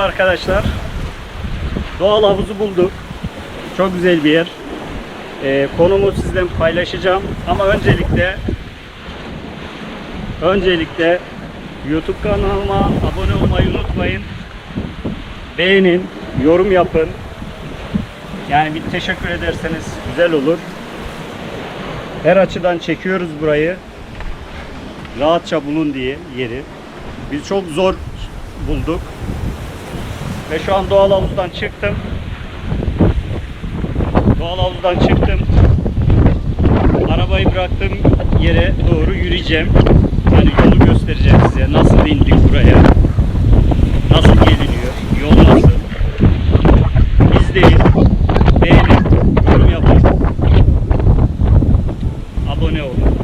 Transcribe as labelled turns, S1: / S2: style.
S1: Arkadaşlar. Doğal havuzu bulduk. Çok güzel bir yer. Ee, konumu sizden paylaşacağım. Ama öncelikle öncelikle YouTube kanalıma abone olmayı unutmayın. Beğenin, yorum yapın. Yani bir teşekkür ederseniz güzel olur. Her açıdan çekiyoruz burayı. Rahatça bulun diye yeri. Biz çok zor bulduk. Ve şu an doğal havuzdan çıktım. Doğal havuzdan çıktım. Arabayı bıraktığım yere doğru yürüyeceğim. Yani yolu göstereceğim size. Nasıl indik buraya. Nasıl geliniyor. Yol nasıl. İzleyin. Beğenin. Yorum yapın. Abone olun.